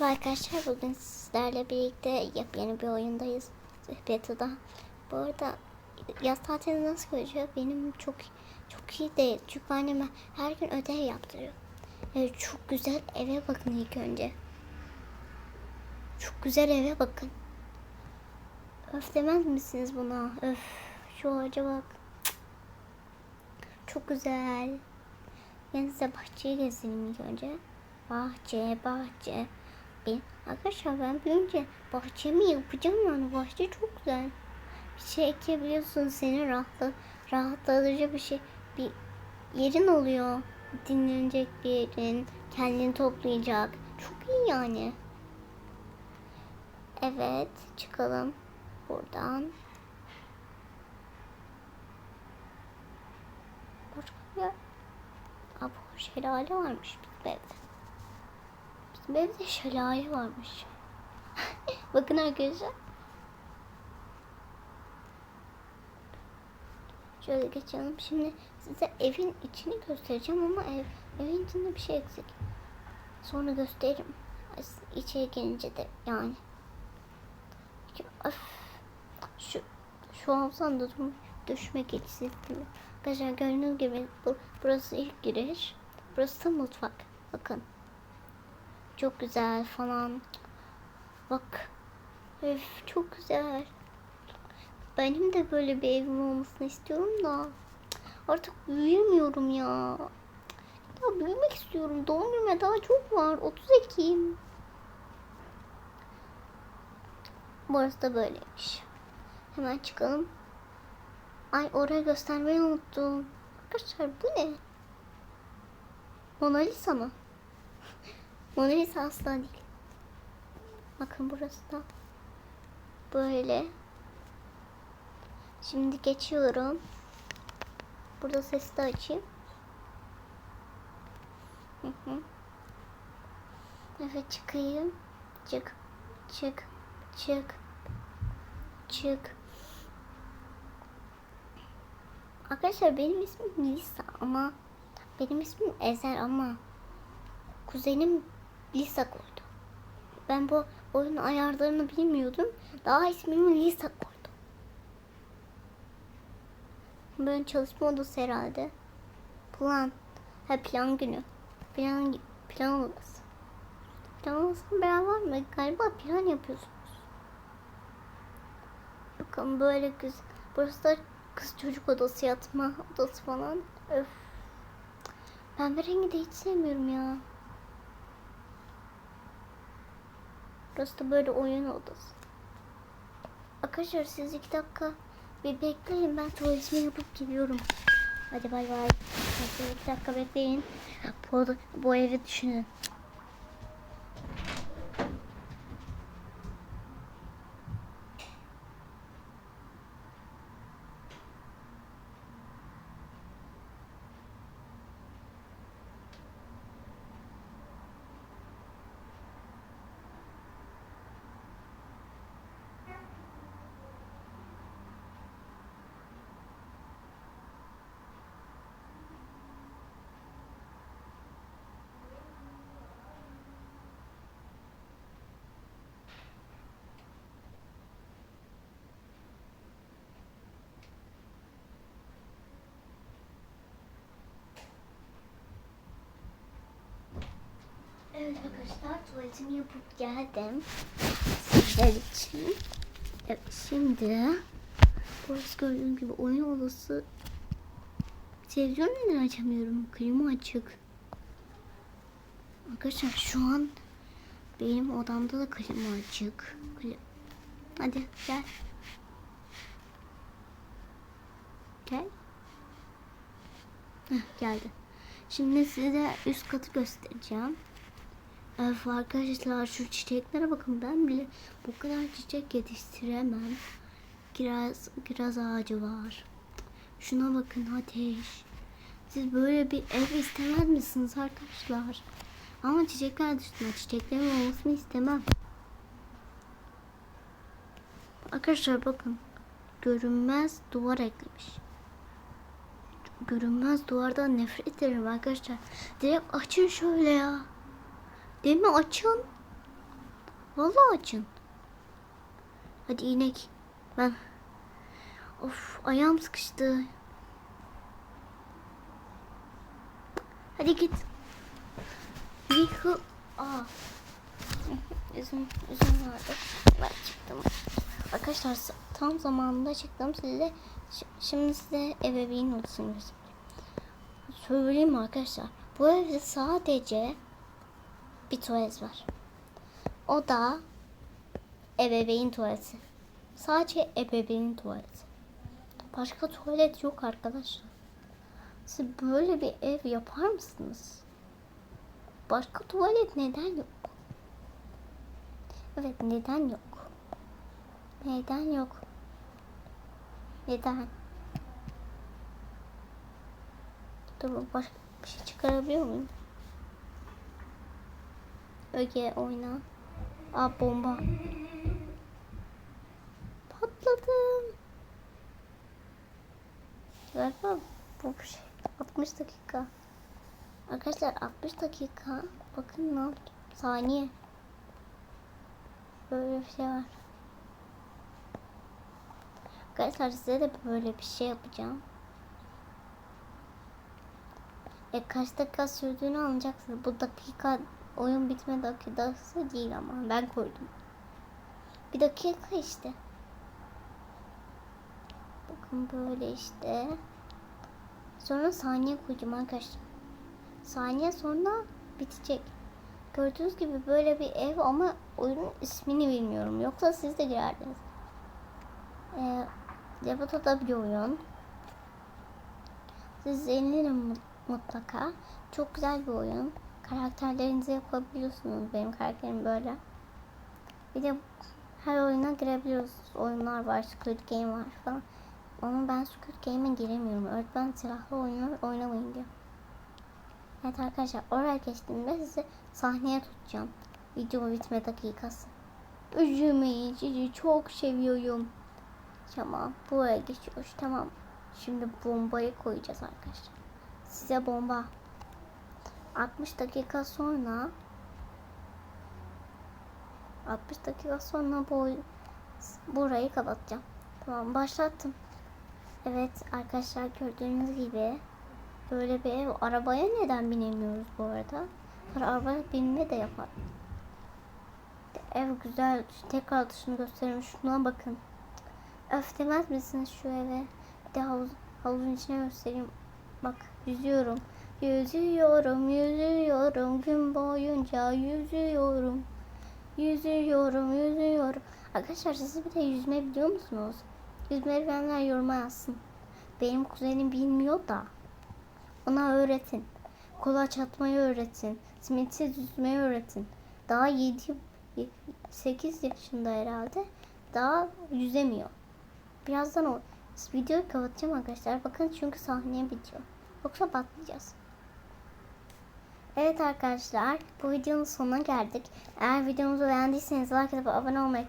Merhaba arkadaşlar bugün sizlerle birlikte yepyeni bir oyundayız Beta'da. Bu arada yaz tatili nasıl geçiyor? Benim çok çok iyi değil çünkü anneme her gün ödev yaptırıyor. Evet, çok güzel eve bakın ilk önce. Çok güzel eve bakın. Öf demez misiniz buna? Öf şu ağaca bak. Çok güzel. Ben size bahçeyi gezdireyim ilk önce. Bahçe, bahçe. Ben, arkadaşlar ben büyünce bahçemi yapacağım yani. Bahçe çok güzel. Bir şey ekebiliyorsun. Senin rahatla, rahatlatıcı bir şey. Bir yerin oluyor. Dinlenecek bir yerin. Kendini toplayacak. Çok iyi yani. Evet. Çıkalım buradan. Başka bir yer. Aa, bu şelale varmış evde. Bizim evde şelale varmış. Bakın arkadaşlar. Şöyle geçelim. Şimdi size evin içini göstereceğim ama ev, evin içinde bir şey eksik. Sonra gösteririm. İçeri gelince de yani. Öf. Şu şu havuzdan da düşmek istemiyorum. Arkadaşlar gördüğünüz gibi bu, burası ilk giriş. Burası da mutfak. Bakın. Çok güzel falan. Bak. Öf çok güzel. Benim de böyle bir evim olmasını istiyorum da. Artık büyüyemiyorum ya. Ya büyümek istiyorum. Doğum günüme daha çok var. 30 Ekim. Burası da böyleymiş. Hemen çıkalım. Ay oraya göstermeyi unuttum. Arkadaşlar bu ne? Mona Lisa mı? Mona Lisa asla değil. Bakın burası da böyle. Şimdi geçiyorum. Burada sesi de açayım. Hı hı. Evet çıkayım. Çık. Çık. Çık. Çık. Arkadaşlar benim ismim Lisa ama benim ismim Ezel ama kuzenim Lisa koydu. Ben bu oyun ayarlarını bilmiyordum. Daha ismimi Lisa koydu. Böyle çalışma odası herhalde. Plan. Ha plan günü. Plan plan odası. Plan odasında beraber mı? Galiba plan yapıyorsunuz. Bakın böyle güzel. Burası da kız çocuk odası yatma odası falan. Öf. Pembe rengi de hiç sevmiyorum ya. Burası da böyle oyun odası. Arkadaşlar siz iki dakika bir bekleyin ben tuvaletimi yapıp geliyorum. Hadi bay bay. Hadi iki dakika bekleyin. Bu, bu evi düşünün. Evet arkadaşlar tuvaletimi yapıp geldim. Sizler için. Evet şimdi burası gördüğünüz gibi oyun odası. Televizyon neden açamıyorum? Klima açık. Arkadaşlar şu an benim odamda da klima açık. Kli- Hadi gel. Gel. Heh, geldi. Şimdi size üst katı göstereceğim. Evet arkadaşlar şu çiçeklere bakın ben bile bu kadar çiçek yetiştiremem. Kiraz, kiraz ağacı var. Şuna bakın ateş. Siz böyle bir ev istemez misiniz arkadaşlar? Ama çiçekler dışında çiçeklerin olmasını istemem. Arkadaşlar bakın. Görünmez duvar eklemiş. Görünmez duvardan nefret ederim arkadaşlar. Direkt açın şöyle ya. Değil mi? Açın. Vallahi açın. Hadi inek. Ben. Of ayağım sıkıştı. Hadi git. Yuhu. Aa. Üzüm, üzüm vardı. Ben çıktım. Arkadaşlar tam zamanında çıktım. Size şimdi size ebeveyn göstereyim. Söyleyeyim arkadaşlar. Bu evde sadece bir tuvalet var. O da ebeveyn tuvaleti. Sadece ebeveyn tuvaleti. Başka tuvalet yok arkadaşlar. Siz böyle bir ev yapar mısınız? Başka tuvalet neden yok? Evet neden yok? Neden yok? Neden? Dur başka bir şey çıkarabiliyor muyum? Öge oyna. Aa bomba. Patladım. Galiba bu şey. 60 dakika. Arkadaşlar 60 dakika. Bakın ne yaptım. Saniye. Böyle bir şey var. Arkadaşlar size de böyle bir şey yapacağım. E kaç dakika sürdüğünü anlayacaksınız. Bu dakika oyun bitme dakikası değil ama ben koydum. Bir dakika işte. Bakın böyle işte. Sonra saniye koyacağım arkadaşlar. Saniye sonra bitecek. Gördüğünüz gibi böyle bir ev ama oyunun ismini bilmiyorum. Yoksa siz de girerdiniz. Ee, Devoto da bir oyun. Siz izlenirim mut- mutlaka. Çok güzel bir oyun. Karakterlerinizi yapabiliyorsunuz. Benim karakterim böyle. Bir de her oyuna girebiliyoruz. Oyunlar var. Squid Game var falan. Ama ben Squid Game'e giremiyorum. Öğretmen silahlı oyunlar oynamayın diyor. Evet arkadaşlar oraya geçtiğimde sizi sahneye tutacağım. Video bitme dakikası. Üzülmeyin sizi çok seviyorum. Tamam buraya geçiyoruz tamam. Şimdi bombayı koyacağız arkadaşlar. Size bomba. 60 dakika sonra 60 dakika sonra bu burayı kapatacağım. Tamam başlattım. Evet arkadaşlar gördüğünüz gibi böyle bir ev. Arabaya neden binemiyoruz bu arada? Arabaya binme de yapar. Ev güzel. Tekrar dışını göstereyim. Şuna bakın. Öf demez misiniz şu eve? Bir de havuz, havuzun içine göstereyim. Bak yüzüyorum. Yüzüyorum, yüzüyorum. Gün boyunca yüzüyorum. Yüzüyorum, yüzüyorum. Arkadaşlar siz bir de yüzme biliyor musunuz? Yüzme bilenler yoruma yazsın. Benim kuzenim bilmiyor da. Ona öğretin. Kolaç atmayı öğretin. Simitsiz yüzmeyi öğretin. Daha 7 8 yaşında herhalde. Daha yüzemiyor. Birazdan o videoyu kapatacağım arkadaşlar. Bakın çünkü sahneye bitiyor. Yoksa batmayacağız. Evet arkadaşlar bu videonun sonuna geldik. Eğer videomuzu beğendiyseniz like atıp abone olmayı